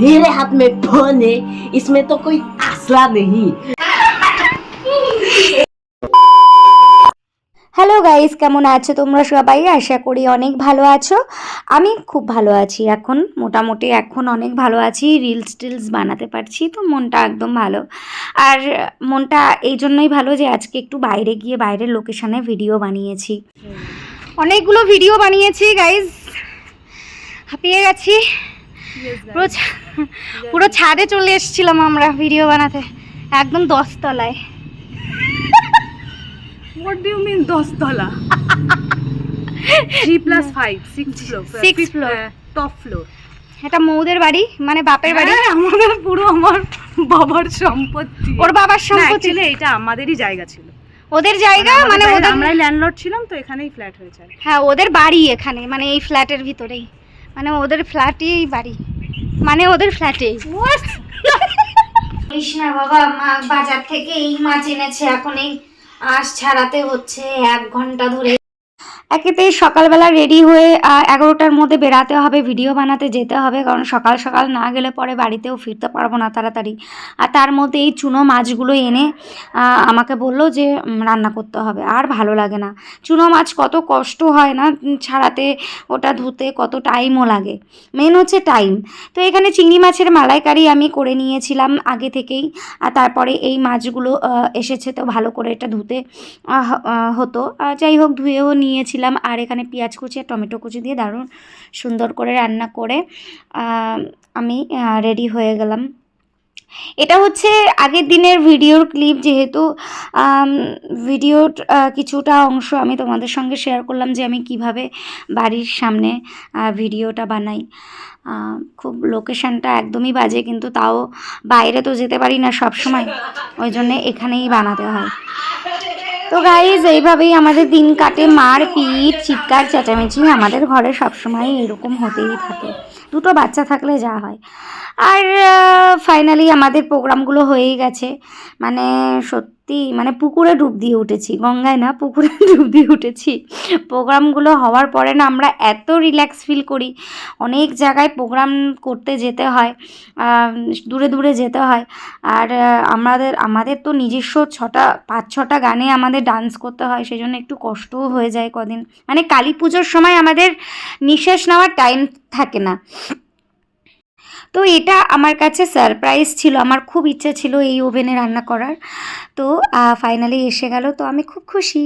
में फोन है इसमें तो कोई असला नहीं হ্যালো গাইস কেমন আছো তোমরা সবাই আশা করি অনেক ভালো আছো আমি খুব ভালো আছি এখন মোটামুটি এখন অনেক ভালো আছি রিলস টিলস বানাতে পারছি তো মনটা একদম ভালো আর মনটা এই জন্যই ভালো যে আজকে একটু বাইরে গিয়ে বাইরের লোকেশনে ভিডিও বানিয়েছি অনেকগুলো ভিডিও বানিয়েছি গাইজ হাঁপিয়ে গেছি পুরো ছা- পুরো ছাদে চলে এসেছিলাম আমরা ভিডিও বানাতে একদম দশতলায়। Mean দশতলা? Six floor. Six fifth, floor. uh, এটা মৌদের বাড়ি মানে বাপের বাড়ি? হ্যাঁ, আমাদের পুরো আমার বাবার সম্পত্তি। ওর বাবার সম্পত্তি? এটা আমাদেরই জায়গা ছিল। ওদের জায়গা? মানে আমাদের ওদের বাড়ির- আমরাই ল্যান্ডলর্ড ছিলাম তো এখানেই ফ্ল্যাট হয়েছে হ্যাঁ ওদের বাড়ি এখানে মানে এই ফ্ল্যাটের ভিতরেই। মানে ওদের ফ্ল্যাটেই বাড়ি। মানে ওদের ফ্ল্যাটে কৃষ্ণা বাবা মা বাজার থেকে এই মাছ এনেছে, এখন এই আঁশ ছাড়াতে হচ্ছে এক ঘণ্টা ধরে। একেতে সকালবেলা রেডি হয়ে এগারোটার মধ্যে বেরাতে হবে ভিডিও বানাতে যেতে হবে, কারণ সকাল সকাল না গেলে পরে বাড়িতেও ফিরতে পারব না তাড়াতাড়ি। আর তার মধ্যে এই চুনো মাছগুলো এনে আমাকে বলল যে রান্না করতে হবে, আর ভালো লাগে না। চুনো মাছ কত কষ্ট হয় না ছাড়াতে ওটা ধুতে কত টাইমও লাগে। মেন হচ্ছে টাইম তো এখানে চিংড়ি মাছের মালাইকারি আমি করে নিয়েছিলাম আগে থেকেই, আর তারপরে এই মাছগুলো এসেছে তো ভালো করে এটা ধুতে হতো। যাই হোক, ধুয়েও নিয়েছিলাম। আর এখানে পেঁয়াজ কুচি আর টমেটো কুচি দিয়ে দারুণ সুন্দর করে রান্না করে আমি রেডি হয়ে গেলাম। এটা হচ্ছে আগের দিনের ভিডিওর ক্লিপ যেহেতু ভিডিওর কিছুটা অংশ আমি তোমাদের সঙ্গে শেয়ার করলাম যে আমি কীভাবে বাড়ির সামনে ভিডিওটা বানাই। খুব লোকেশানটা একদমই বাজে কিন্তু তাও বাইরে তো যেতে পারি না সব সময় ওই জন্যে এখানেই বানাতে হয়। তো গাইজ এইভাবেই আমাদের দিন কাটে। মার, পিট, চিৎকার, চেঁচামেচি আমাদের ঘরে সবসময় এরকম হতেই থাকে। দুটো বাচ্চা থাকলে যা হয়। আর ফাইনালি আমাদের প্রোগ্রামগুলো হয়েই গেছে। মানে সত্যি মানে পুকুরে ডুব দিয়ে উঠেছি, গঙ্গায় না, পুকুরে ডুব দিয়ে উঠেছি। প্রোগ্রামগুলো হওয়ার পরে না আমরা এত রিল্যাক্স ফিল করি, অনেক জায়গায় প্রোগ্রাম করতে যেতে হয় দূরে দূরে যেতে হয়, আর আমাদের আমাদের তো নিজস্ব ছটা, পাঁচ ছটা গানে আমাদের ডান্স করতে হয় সেই জন্য একটু কষ্টও হয়ে যায় কদিন। মানে কালী পুজোর সময় আমাদের নিঃশ্বাস নেওয়ার টাইম থাকে না। তো এটা আমার কাছে সারপ্রাইজ ছিল। আমার খুব ইচ্ছা ছিল এই ওভেনে রান্না করার। তো ফাইনালি এসে গেল। তো আমি খুব খুশি।